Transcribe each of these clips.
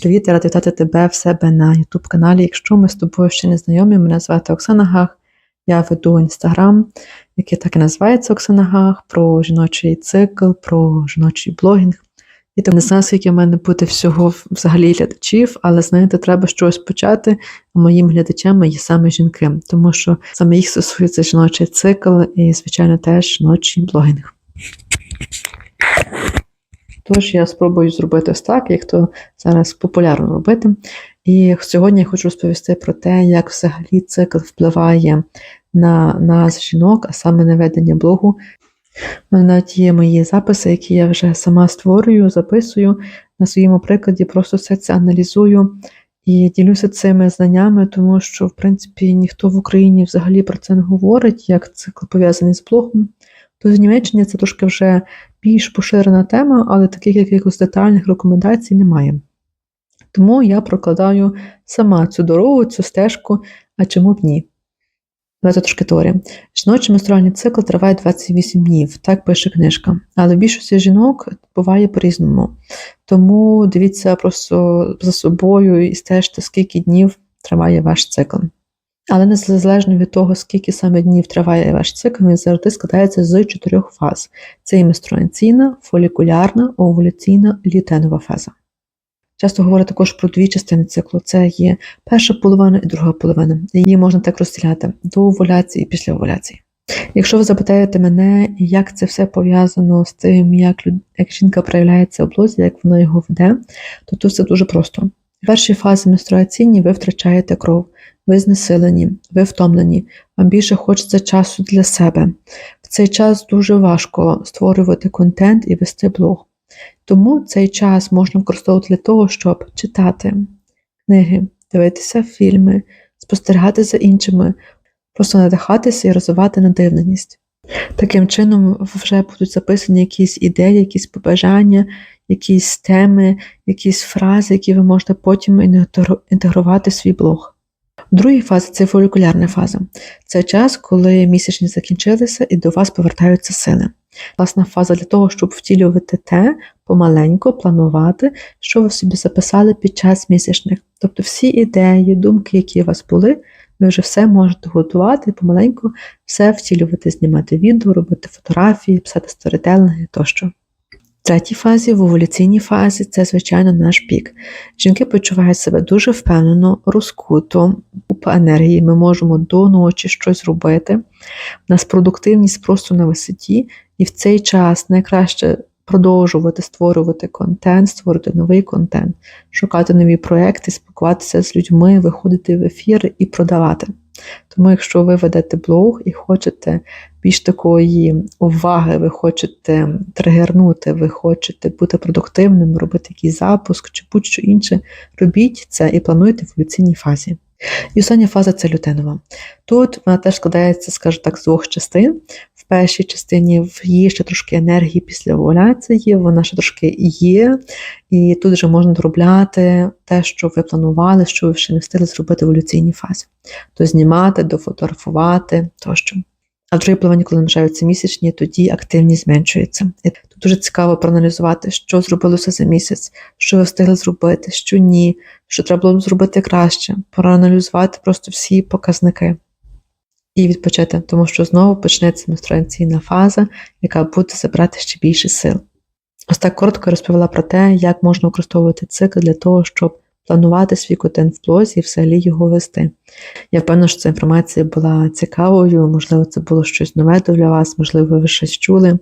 Привіт, я рада вітати тебе в себе на YouTube каналі. Якщо ми з тобою ще не знайомі, мене звати Оксана Гах. Я веду інстаграм, який так і називається Оксана Гах, про жіночий цикл, про жіночий блогінг. І там не знаю, скільки в мене буде всього взагалі глядачів, але знаєте, треба щось почати. Моїм глядачами є саме жінки, тому що саме їх стосується жіночий цикл і, звичайно, теж жіночий блогінг. Тож я спробую зробити ось так, як то зараз популярно робити. І сьогодні я хочу розповісти про те, як взагалі цикл впливає на нас, жінок, а саме на ведення блогу. У мене навіть є мої записи, які я вже сама створюю, записую на своєму прикладі, просто все це аналізую і ділюся цими знаннями, тому що, в принципі, ніхто в Україні взагалі про це не говорить, як цикл пов'язаний з блогом. То в Німеччині це трошки вже більш поширена тема, але таких якихось детальних рекомендацій немає. Тому я прокладаю сама цю дорогу, цю стежку, а чому б ні? Давайте трошки теорія. Жіночий менструальний цикл триває 28 днів, так пише книжка. Але в більшості жінок буває по-різному. Тому дивіться просто за собою і стежте, скільки днів триває ваш цикл. Але незалежно від того, скільки саме днів триває ваш цикл, він завжди складається з чотирьох фаз: це і менструаційна, фолікулярна, овуляційна, лютенова фаза. Часто говорять також про дві частини циклу: це є перша половина і друга половина. Її можна так розділяти до овуляції і після овуляції. Якщо ви запитаєте мене, як це все пов'язано з тим, як, люд... як жінка проявляється в блозі, як вона його веде, то тут все дуже просто. В першій фазі менструаційній ви втрачаєте кров, ви знесилені, ви втомлені, вам більше хочеться часу для себе. В цей час дуже важко створювати контент і вести блог. Тому цей час можна використовувати для того, щоб читати книги, дивитися фільми, спостерігати за іншими, просто надихатися і розвивати надивленість. Таким чином, вже будуть записані якісь ідеї, якісь побажання, якісь теми, якісь фрази, які ви можете потім інтегрувати в свій блог. Другий фаза це фолікулярна фаза. Це час, коли місячні закінчилися і до вас повертаються сили. Власна фаза для того, щоб втілювати те, помаленьку планувати, що ви собі записали під час місячних. Тобто всі ідеї, думки, які у вас були, ви вже все можете готувати, помаленьку все втілювати, знімати відео, робити фотографії, писати сторітелинги тощо. В третій фазі, в овуляційній фазі, це, звичайно, наш пік. Жінки почувають себе дуже впевнено, розкуто, купа енергії, ми можемо до ночі щось робити. У нас продуктивність просто на висоті, і в цей час найкраще продовжувати створювати контент, створювати новий контент, шукати нові проекти, спілкуватися з людьми, виходити в ефір і продавати. Тому, якщо ви ведете блог і хочете більш такої уваги, ви хочете тригернути, ви хочете бути продуктивним, робити якийсь запуск чи будь-що інше, робіть це і плануйте в еволюційній фазі. І остання фаза це лютенова. Тут вона теж складається, скажу так, з двох частин. В першій частині є ще трошки енергії після овуляції, вона ще трошки є, і тут вже можна доробляти те, що ви планували, що ви ще не встигли зробити в еволюційній фазі. То знімати, дофотографувати тощо. А другій половині, коли наближаються місячні, тоді активність зменшується. І тут дуже цікаво проаналізувати, що зробилося за місяць, що ви встигли зробити, що ні, що треба було зробити краще, проаналізувати просто всі показники і відпочити, тому що знову почнеться менструаційна фаза, яка буде забрати ще більше сил. Ось так коротко розповіла про те, як можна використовувати цикл для того, щоб планувати свій контент в блозі і взагалі його вести. Я впевнена, що ця інформація була цікавою, можливо, це було щось нове для вас, можливо, ви щось чули.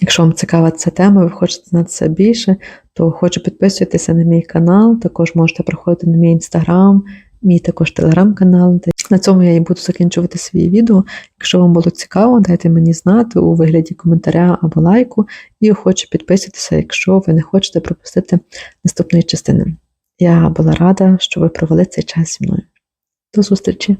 Якщо вам цікава ця тема, ви хочете знати це більше, то хочу підписуйтеся на мій канал, також можете приходити на мій інстаграм, мій також телеграм-канал. На цьому я і буду закінчувати свої відео. Якщо вам було цікаво, дайте мені знати у вигляді коментаря або лайку, і охоче підписуйтеся, якщо ви не хочете пропустити наступної частини. Я була рада, що ви провели цей час зі мною. До зустрічі!